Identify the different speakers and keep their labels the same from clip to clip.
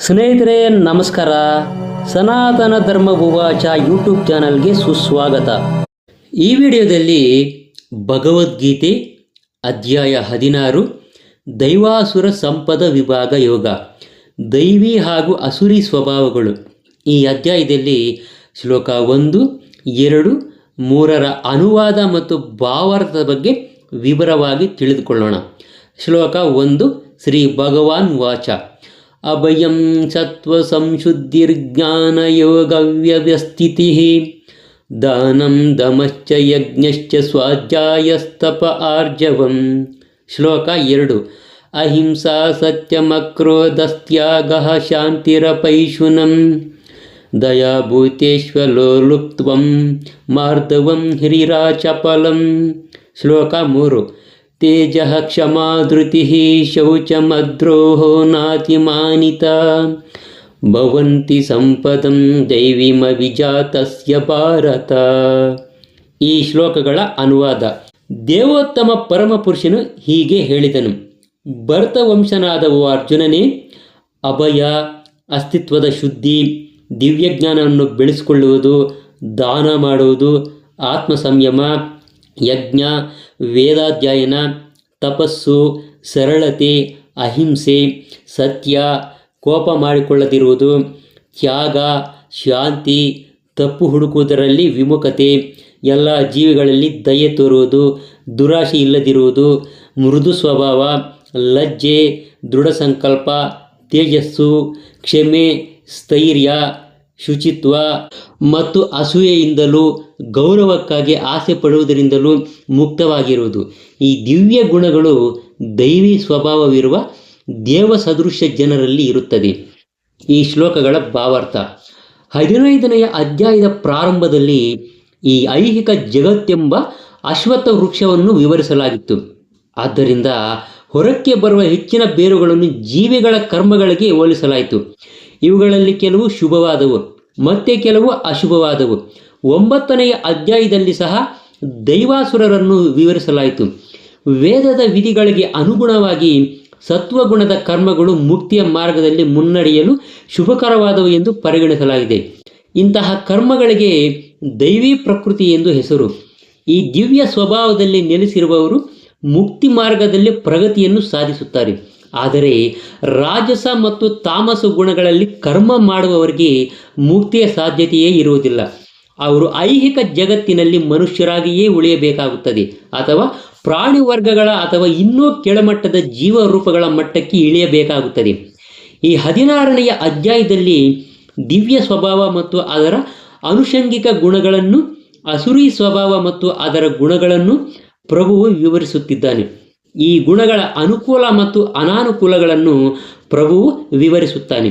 Speaker 1: ಸ್ನೇಹಿತರೆ, ನಮಸ್ಕಾರ. ಸನಾತನ ಧರ್ಮ ಭುವಾಚ ಯೂಟ್ಯೂಬ್ ಚಾನಲ್ಗೆ ಸುಸ್ವಾಗತ. ಈ ವಿಡಿಯೋದಲ್ಲಿ ಭಗವದ್ಗೀತೆ ಅಧ್ಯಾಯ ಹದಿನಾರು, ದೈವಾಸುರ ಸಂಪದ ವಿಭಾಗ ಯೋಗ, ದೈವಿ ಹಾಗೂ ಅಸುರಿ ಸ್ವಭಾವಗಳು. ಈ ಅಧ್ಯಾಯದಲ್ಲಿ ಶ್ಲೋಕ ಒಂದು, ಎರಡು, ಮೂರರ ಅನುವಾದ ಮತ್ತು ಭಾವಾರ್ಥದ ಬಗ್ಗೆ ವಿವರವಾಗಿ ತಿಳಿದುಕೊಳ್ಳೋಣ. ಶ್ಲೋಕ ಒಂದು, ಶ್ರೀ ಭಗವಾನ್ ವಾಚ. ಅಭಯಂ ಸತ್ವ ಸಂಶುದ್ಧಿರ್ಜ್ಞಾನಯೋಗವ್ಯವಸ್ಥಿತಿ ದಾನಂ ದಮಶ್ಚ ಯಜ್ಞಶ್ಚ ಸ್ವಾಧ್ಯಾಯಸ್ತಪ ಆರ್ಜವಂ. ಶ್ಲೋಕ ಎರಡು, ಅಹಿಂಸಾ ಸತ್ಯಮಕ್ರೋಧಸ್ತ್ಯಾಗ ಶಾಂತಿರಪೈಶುನಂ. ದಯಾಭೂತೇಶ್ವಲೋಲುಪ್ತ್ವಂ ಮಾರ್ದವಂ ಹಿರಿರಾಚಪಲಂ. ಶ್ಲೋಕ ಮೂರು. ತೇಜ ಕ್ಷಮಾ ಧೃತಿ ಶೌಚಮದ್ರೋಹೋ ನಾತಿಮಾನಿತ. ಭವಂತಿ ಸಂಪದಂ ದೈವಿಮವಿಜಾತಸ್ಯ ಭಾರತ. ಈ ಶ್ಲೋಕಗಳ ಅನುವಾದ. ದೇವೋತ್ತಮ ಪರಮಪುರುಷನು ಹೀಗೆ ಹೇಳಿದನು. ಭರತವಂಶನಾದ ಓ ಅರ್ಜುನನೇ, ಅಭಯ, ಅಸ್ತಿತ್ವದ ಶುದ್ಧಿ, ದಿವ್ಯಜ್ಞಾನವನ್ನು ಬೆಳೆಸಿಕೊಳ್ಳುವುದು, ದಾನ ಮಾಡುವುದು ಆತ್ಮ ಸಂಯಮ ಯಜ್ಞ, ವೇದಾಧ್ಯಯನ, ತಪಸ್ಸು, ಸರಳತೆ, ಅಹಿಂಸೆ, ಸತ್ಯ, ಕೋಪ ಮಾಡಿಕೊಳ್ಳದಿರುವುದು, ತ್ಯಾಗ, ಶಾಂತಿ, ತಪ್ಪು ಹುಡುಕುವುದರಲ್ಲಿ ವಿಮುಖತೆ, ಎಲ್ಲ ಜೀವಿಗಳಲ್ಲಿ ದಯೆ ತೋರುವುದು, ದುರಾಶೆ ಇಲ್ಲದಿರುವುದು, ಮೃದು ಸ್ವಭಾವ, ಲಜ್ಜೆ, ದೃಢ ಸಂಕಲ್ಪ, ತೇಜಸ್ಸು, ಕ್ಷಮೆ, ಸ್ಥೈರ್ಯ ಶುಚಿತ್ವ ಮತ್ತು ಅಸೂಯೆಯಿಂದಲೂ, ಗೌರವಕ್ಕಾಗಿ ಆಸೆ ಪಡುವುದರಿಂದಲೂ ಮುಕ್ತವಾಗಿರುವುದು. ಈ ದಿವ್ಯ ಗುಣಗಳು ದೈವಿ ಸ್ವಭಾವವಿರುವ ದೇವ ಸದೃಶ್ಯ ಜನರಲ್ಲಿ ಇರುತ್ತದೆ. ಈ ಶ್ಲೋಕಗಳ ಭಾವಾರ್ಥ. ಹದಿನೈದನೆಯ ಅಧ್ಯಾಯದ ಪ್ರಾರಂಭದಲ್ಲಿ ಈ ಐಹಿಕ ಜಗತ್ತೆಂಬ ಅಶ್ವತ್ಥ ವೃಕ್ಷವನ್ನು ವಿವರಿಸಲಾಗಿತ್ತು. ಆದ್ದರಿಂದ ಹೊರಕ್ಕೆ ಬರುವ ಹೆಚ್ಚಿನ ಬೇರುಗಳನ್ನು ಜೀವಿಗಳ ಕರ್ಮಗಳಿಗೆ ಹೋಲಿಸಲಾಯಿತು. ಇವುಗಳಲ್ಲಿ ಕೆಲವು ಶುಭವಾದವು, ಮತ್ತೆ ಕೆಲವು ಅಶುಭವಾದವು. ಒಂಬತ್ತನೆಯ ಅಧ್ಯಾಯದಲ್ಲಿ ಸಹ ದೈವಾಸುರರನ್ನು ವಿವರಿಸಲಾಯಿತು. ವೇದದ ವಿಧಿಗಳಿಗೆ ಅನುಗುಣವಾಗಿ ಸತ್ವಗುಣದ ಕರ್ಮಗಳು ಮುಕ್ತಿಯ ಮಾರ್ಗದಲ್ಲಿ ಮುನ್ನಡೆಯಲು ಶುಭಕರವಾದವು ಎಂದು ಪರಿಗಣಿಸಲಾಗಿದೆ. ಇಂತಹ ಕರ್ಮಗಳಿಗೆ ದೈವಿ ಪ್ರಕೃತಿ ಎಂದು ಹೆಸರು. ಈ ದಿವ್ಯ ಸ್ವಭಾವದಲ್ಲಿ ನೆಲೆಸಿರುವವರು ಮುಕ್ತಿ ಮಾರ್ಗದಲ್ಲಿ ಪ್ರಗತಿಯನ್ನು ಸಾಧಿಸುತ್ತಾರೆ. ಆದರೆ ರಾಜಸ ಮತ್ತು ತಾಮಸ ಗುಣಗಳಲ್ಲಿ ಕರ್ಮ ಮಾಡುವವರಿಗೆ ಮುಕ್ತಿಯ ಸಾಧ್ಯತೆಯೇ ಇರುವುದಿಲ್ಲ. ಅವರು ಐಹಿಕ ಜಗತ್ತಿನಲ್ಲಿ ಮನುಷ್ಯರಾಗಿಯೇ ಉಳಿಯಬೇಕಾಗುತ್ತದೆ ಅಥವಾ ಪ್ರಾಣಿ ವರ್ಗಗಳ ಅಥವಾ ಇನ್ನೂ ಕೆಳಮಟ್ಟದ ಜೀವ ರೂಪಗಳ ಮಟ್ಟಕ್ಕೆ ಇಳಿಯಬೇಕಾಗುತ್ತದೆ. ಈ ಹದಿನಾರನೆಯ ಅಧ್ಯಾಯದಲ್ಲಿ ದಿವ್ಯ ಸ್ವಭಾವ ಮತ್ತು ಅದರ ಅನುಷಂಗಿಕ ಗುಣಗಳನ್ನು, ಅಸುರಿ ಸ್ವಭಾವ ಮತ್ತು ಅದರ ಗುಣಗಳನ್ನು ಪ್ರಭುವು ವಿವರಿಸುತ್ತಿದ್ದಾನೆ. ಈ ಗುಣಗಳ ಅನುಕೂಲ ಮತ್ತು ಅನಾನುಕೂಲಗಳನ್ನು ಪ್ರಭುವು ವಿವರಿಸುತ್ತಾನೆ.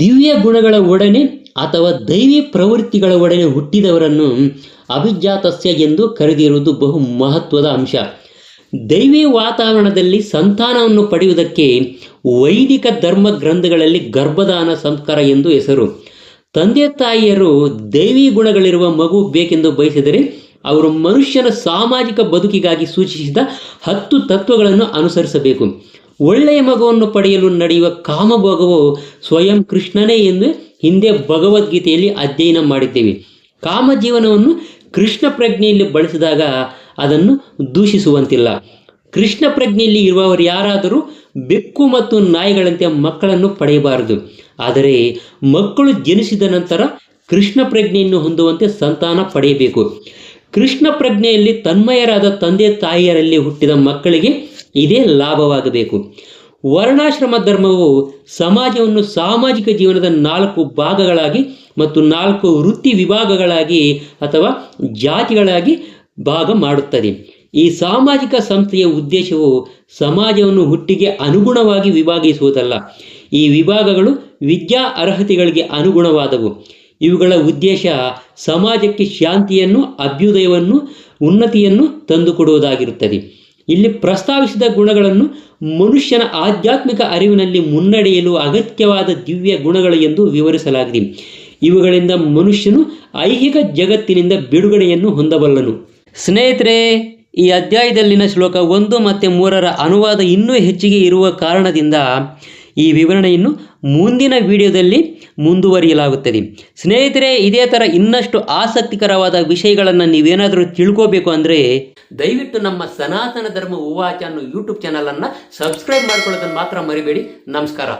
Speaker 1: ದಿವ್ಯ ಗುಣಗಳ ಒಡನೆ ಅಥವಾ ದೈವಿ ಪ್ರವೃತ್ತಿಗಳ ಒಡನೆ ಹುಟ್ಟಿದವರನ್ನು ಅಭಿಜಾತಸ್ಯ ಎಂದು ಕರೆದಿರುವುದು ಬಹು ಮಹತ್ವದ ಅಂಶ. ದೈವಿ ವಾತಾವರಣದಲ್ಲಿ ಸಂತಾನವನ್ನು ಪಡೆಯುವುದಕ್ಕೆ ವೈದಿಕ ಧರ್ಮ ಗ್ರಂಥಗಳಲ್ಲಿ ಗರ್ಭದಾನ ಸಂಸ್ಕಾರ ಎಂದು ಹೆಸರು. ತಂದೆ ತಾಯಿಯರು ದೈವಿ ಗುಣಗಳಿರುವ ಮಗು ಬೇಕೆಂದು ಬಯಸಿದರೆ ಅವರು ಮನುಷ್ಯನ ಸಾಮಾಜಿಕ ಬದುಕಿಗಾಗಿ ಸೂಚಿಸಿದ ಹತ್ತು ತತ್ವಗಳನ್ನು ಅನುಸರಿಸಬೇಕು. ಒಳ್ಳೆಯ ಮಗುವನ್ನು ಪಡೆಯಲು ನಡೆಯುವ ಕಾಮಭೋಗವು ಸ್ವಯಂ ಕೃಷ್ಣನೇ ಎಂದು ಹಿಂದೆ ಭಗವದ್ಗೀತೆಯಲ್ಲಿ ಅಧ್ಯಯನ ಮಾಡಿದ್ದೇವೆ. ಕಾಮ ಜೀವನವನ್ನು ಕೃಷ್ಣ ಪ್ರಜ್ಞೆಯಲ್ಲಿ ಬಳಸಿದಾಗ ಅದನ್ನು ದೂಷಿಸುವಂತಿಲ್ಲ. ಕೃಷ್ಣ ಪ್ರಜ್ಞೆಯಲ್ಲಿ ಇರುವವರು ಯಾರಾದರೂ ಬೆಕ್ಕು ಮತ್ತು ನಾಯಿಗಳಂತೆ ಮಕ್ಕಳನ್ನು ಪಡೆಯಬಾರದು. ಆದರೆ ಮಕ್ಕಳು ಜನಿಸಿದ ನಂತರ ಕೃಷ್ಣ ಪ್ರಜ್ಞೆಯನ್ನು ಹೊಂದುವಂತೆ ಸಂತಾನ ಪಡೆಯಬೇಕು. ಕೃಷ್ಣ ಪ್ರಜ್ಞೆಯಲ್ಲಿ ತನ್ಮಯರಾದ ತಂದೆ ತಾಯಿಯರಲ್ಲಿ ಹುಟ್ಟಿದ ಮಕ್ಕಳಿಗೆ ಇದೇ ಲಾಭವಾಗಬೇಕು. ವರ್ಣಾಶ್ರಮ ಧರ್ಮವು ಸಮಾಜವನ್ನು ಸಾಮಾಜಿಕ ಜೀವನದ ನಾಲ್ಕು ಭಾಗಗಳಾಗಿ ಮತ್ತು ನಾಲ್ಕು ವೃತ್ತಿ ವಿಭಾಗಗಳಾಗಿ ಅಥವಾ ಜಾತಿಗಳಾಗಿ ಭಾಗ ಮಾಡುತ್ತದೆ. ಈ ಸಾಮಾಜಿಕ ಸಂಸ್ಥೆಯ ಉದ್ದೇಶವು ಸಮಾಜವನ್ನು ಹುಟ್ಟಿಗೆ ಅನುಗುಣವಾಗಿ ವಿಭಾಗಿಸುವುದಲ್ಲ. ಈ ವಿಭಾಗಗಳು ವಿದ್ಯಾ ಅರ್ಹತೆಗಳಿಗೆ ಅನುಗುಣವಾದವು. ಇವುಗಳ ಉದ್ದೇಶ ಸಮಾಜಕ್ಕೆ ಶಾಂತಿಯನ್ನು, ಅಭ್ಯುದಯವನ್ನು, ಉನ್ನತಿಯನ್ನು ತಂದುಕೊಡುವುದಾಗಿರುತ್ತದೆ. ಇಲ್ಲಿ ಪ್ರಸ್ತಾವಿಸಿದ ಗುಣಗಳನ್ನು ಮನುಷ್ಯನ ಆಧ್ಯಾತ್ಮಿಕ ಅರಿವಿನಲ್ಲಿ ಮುನ್ನಡೆಯಲು ಅಗತ್ಯವಾದ ದಿವ್ಯ ಗುಣಗಳು ಎಂದು ವಿವರಿಸಲಾಗಿದೆ. ಇವುಗಳಿಂದ ಮನುಷ್ಯನು ಐಹಿಕ ಜಗತ್ತಿನಿಂದ ಬಿಡುಗಡೆಯನ್ನು ಹೊಂದಬಲ್ಲನು. ಸ್ನೇಹಿತರೆ, ಈ ಅಧ್ಯಾಯದಲ್ಲಿನ ಶ್ಲೋಕ ಒಂದು ಮತ್ತು ಮೂರರ ಅನುವಾದ ಇನ್ನೂ ಹೆಚ್ಚಿಗೆ ಇರುವ ಕಾರಣದಿಂದ ಈ ವಿವರಣೆಯನ್ನು ಮುಂದಿನ ವಿಡಿಯೋದಲ್ಲಿ ಮುಂದುವರಿಯಲಾಗುತ್ತದೆ. ಸ್ನೇಹಿತರೆ, ಇದೇ ಥರ ಇನ್ನಷ್ಟು ಆಸಕ್ತಿಕರವಾದ ವಿಷಯಗಳನ್ನು ನೀವೇನಾದರೂ ತಿಳ್ಕೋಬೇಕು ಅಂದರೆ ದಯವಿಟ್ಟು ನಮ್ಮ ಸನಾತನ ಧರ್ಮ ಉವಾಚ ಅನ್ನೋ ಯೂಟ್ಯೂಬ್ ಚಾನಲನ್ನು ಸಬ್ಸ್ಕ್ರೈಬ್ ಮಾಡ್ಕೊಳ್ಳೋದನ್ನು ಮಾತ್ರ ಮರಿಬೇಡಿ. ನಮಸ್ಕಾರ.